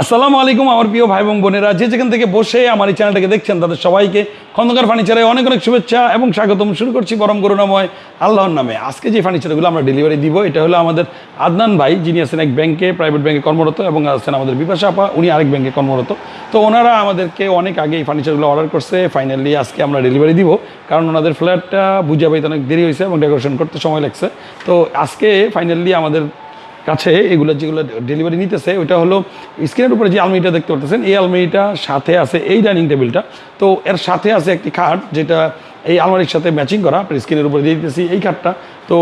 আসসালামু আলাইকুম আমার প্রিয় ভাই এবং বোনেরা। যে যেখান থেকে বসে আমার এই চ্যানেলটাকে দেখছেন, তাদের সবাইকে খন্দকার ফার্নিচারে অনেক অনেক শুভেচ্ছা এবং স্বাগতম। শুরু করছি পরম করুণাময় আল্লাহর নামে। আজকে যে ফার্নিচারগুলো আমরা ডেলিভারি দিব, এটা হলো আমাদের আদনান ভাই, যিনি আছেন এক ব্যাংকে প্রাইভেট ব্যাংকে কর্মরত এবং আছেন আমাদের বিপাশা আপা, উনি আরেক ব্যাংকে কর্মরত। তো ওনারা আমাদেরকে অনেক আগে এই ফার্নিচারগুলো অর্ডার করছে। ফাইনালি আজকে আমরা ডেলিভারি দিব, কারণ ওনাদের ফ্ল্যাটটা বুঝা পাইতে অনেক দেরি হয়েছে এবং ডেকোরেশন করতে সময় লাগছে। তো আজকে ফাইনালি আমাদের কাছে এগুলো যেগুলো ডেলিভারি নিতেছে, ওইটা হলো স্ক্রিনের উপরে যে আলমারিটা দেখতে পাচ্ছেন এই আলমারিটা সাথে আছে এই ডাইনিং টেবিলটা তো এর সাথে আছে একটি খাট যেটা এই আলমারির সাথে ম্যাচিং করা, আপনার স্ক্রিনের উপরে দিয়ে দিতেছি এই খাটটা তো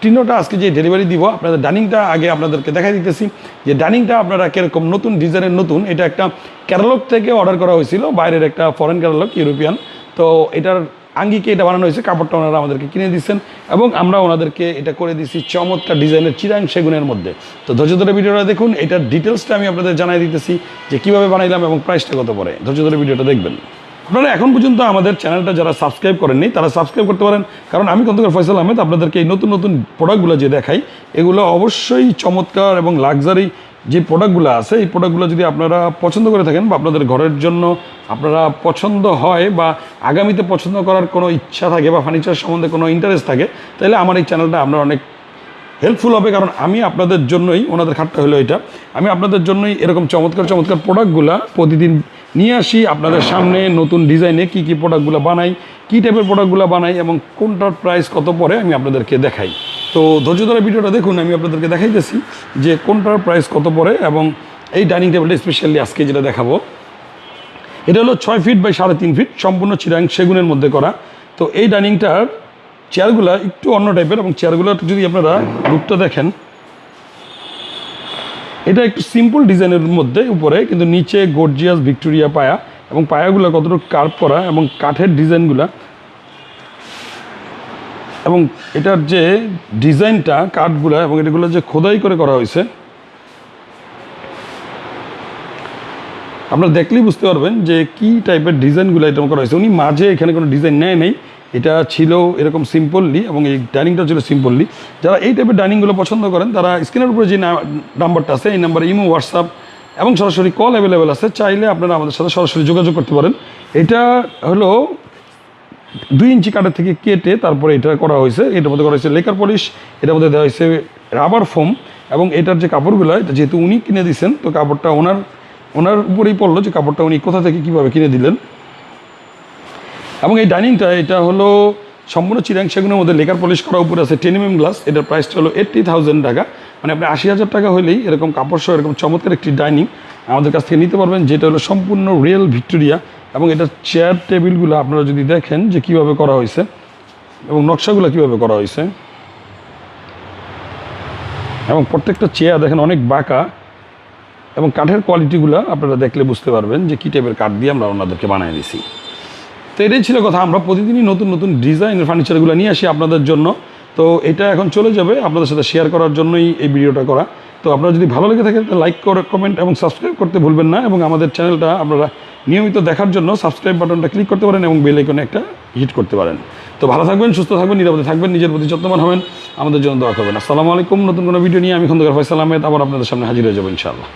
টিনোটা আজকে যে ডেলিভারি দিব, আপনাদের ডাইনিংটা আগে আপনাদেরকে দেখাই দিতেছি যে ডাইনিংটা আপনারা কীরকম নতুন ডিজাইনের নতুন, এটা একটা ক্যাটালগ থেকে অর্ডার করা হয়েছিল, বাইরের একটা ফরেন ক্যাটালগ ইউরোপিয়ান তো এটার আঙ্গিকে এটা বানানো হয়েছে, কাপড়টা ওনারা আমাদেরকে কিনে দিচ্ছেন এবং আমরা ওনাদেরকে এটা করে দিচ্ছি চমৎকার ডিজাইনের চিরাং সেগুনের মধ্যে। তো ধৈর্য ধরে ভিডিওটা দেখুন, এটার ডিটেলসটা আমি আপনাদের জানাই দিতেছি যে কীভাবে বানাইলাম এবং প্রাইসটা কত পড়ে। ধৈর্য ধরে ভিডিওটা দেখবেন। আপনারা এখন পর্যন্ত আমাদের চ্যানেলটা যারা সাবস্ক্রাইব করেননি, তারা সাবস্ক্রাইব করতে পারেন, কারণ আমি খন্দকার ফয়সাল আহমেদ আপনাদেরকে এই নতুন নতুন প্রোডাক্টগুলো যে দেখাই, এগুলো অবশ্যই চমৎকার এবং লাক্সারি যে প্রোডাক্টগুলো আছে, এই প্রোডাক্টগুলো যদি আপনারা পছন্দ করে থাকেন বা আপনাদের ঘরের জন্য আপনারা পছন্দ হয় বা আগামীতে পছন্দ করার কোনো ইচ্ছা থাকে বা ফার্নিচার সম্বন্ধে কোনো ইন্টারেস্ট থাকে, তাহলে আমার এই চ্যানেলটা আপনার অনেক হেল্পফুল হবে। কারণ আমি আপনাদের জন্যই, ওনাদের খাটটা হলো এটা, আমি আপনাদের জন্যই এরকম চমৎকার চমৎকার প্রোডাক্টগুলো প্রতিদিন নিয়ে আসি আপনাদের সামনে, নতুন ডিজাইনে কী কী প্রোডাক্টগুলো বানাই, কী টাইপের প্রোডাক্টগুলো বানাই এবং কোনটার প্রাইস কত পরে আমি আপনাদেরকে দেখাই। তো ধৈর্য ধরে ভিডিওটা দেখুন, আমি আপনাদেরকে দেখাইতেছি যে কোনটার প্রাইস কত পরে এবং এই ডাইনিং টেবিলটা স্পেশালি আজকে যেটা দেখাবো। এটা হলো ছয় ফিট বাই সাড়ে তিন ফিট সম্পূর্ণ চিরাং সেগুনের মধ্যে করা। তো এই ডাইনিংটার চেয়ারগুলো একটু অন্য টাইপের এবং চেয়ারগুলোর যদি আপনারা রূপটা দেখেন, এটা একটু সিম্পল ডিজাইনের মধ্যে উপরে, কিন্তু নিচে গর্জিয়াস ভিক্টোরিয়া পায়া এবং পায়াগুলো কতটুকু কার্ভ করা এবং কাঠের ডিজাইনগুলা এবং এটার যে ডিজাইনটা কাঠগুলা এবং এটাগুলো যে খোদাই করে করা হয়েছে, আপনারা দেখলেই বুঝতে পারবেন যে কি টাইপের ডিজাইনগুলো এটা করা হয়েছে। উনি মাঝে এখানে কোনো ডিজাইন নেয় নেই, এটা ছিল এরকম সিম্পললি এবং এই ডাইনিংটা ছিল সিম্পললি যারা এই টাইপের ডাইনিংগুলো পছন্দ করেন, তারা স্ক্রিনের উপরে যে নাম্বারটা আছে, এই নাম্বারে ইমো, হোয়াটসঅ্যাপ এবং সরাসরি কল অ্যাভেলেবেল আছে, চাইলে আপনারা আমাদের সাথে সরাসরি যোগাযোগ করতে পারেন। এটা হলো দুই ইঞ্চি কাঠের থেকে কেটে তারপরে এটা করা হয়েছে, এটার মধ্যে করা হয়েছে লেকার পলিশ, এটার মধ্যে দেওয়া হয়েছে রাবার ফোম এবং এটার যে কাপড়গুলো, এটা যেহেতু উনি কিনে দিয়েছেন তো কাপড়টা ওনার ওনার উপরেই পড়ল যে কাপড়টা উনি কোথা থেকে কীভাবে কিনে দিলেন। এবং এই ডাইনিংটা, এটা হলো সম্পূর্ণ চিরাং সেগুনের মধ্যে লেকার পলিশ করা উপরে আছে টেন এম গ্লাস এটার প্রাইসটা হলো এইট্টি থাউজেন্ড টাকা। মানে আপনি আশি হাজার টাকা হলেই এরকম কাপড় সহ এরকম চমৎকার একটি ডাইনিং আমাদের কাছ থেকে নিতে পারবেন, যেটা হলো সম্পূর্ণ রিয়েল ভিক্টোরিয়া এবং এটা চেয়ার টেবিলগুলো আপনারা যদি দেখেন যে কীভাবে করা হয়েছে এবং নকশাগুলো কীভাবে করা হয়েছে। এবং প্রত্যেকটা চেয়ার দেখেন অনেক বাঁকা এবং কাঠের কোয়ালিটিগুলো আপনারা দেখলে বুঝতে পারবেন যে কী টাইপের কাঠ দিয়ে আমরা ওনাদেরকে বানিয়ে দিছি। তো এটাই ছিল কথা, আমরা প্রতিদিনই নতুন নতুন ডিজাইনের ফার্নিচারগুলো নিয়ে আসি আপনাদের জন্য। তো এটা এখন চলে যাবে আপনাদের সাথে শেয়ার করার জন্যই এই ভিডিওটা করা। তো আপনারা যদি ভালো লেগে থাকে লাইক করে কমেন্ট এবং সাবস্ক্রাইব করতে ভুলবেন না এবং আমাদের চ্যানেলটা আপনারা নিয়মিত দেখার জন্য সাবস্ক্রাইব বাটনটা ক্লিক করতে পারেন এবং বেল আইকনে একটা হিট করতে পারেন। তো ভালো থাকবেন, সুস্থ থাকবেন, নিরাপদে থাকবেন, নিজের প্রতি যত্নবান হবেন, আমাদের জন্য দোয়া করবেন। আসসালামু আলাইকুম, নতুন কোনো ভিডিও নিয়ে আমি খন্দকার ফয়সাল আহমেদ, আবার আপনাদের সামনে হাজির হয়ে যাব ইনশাআল্লাহ।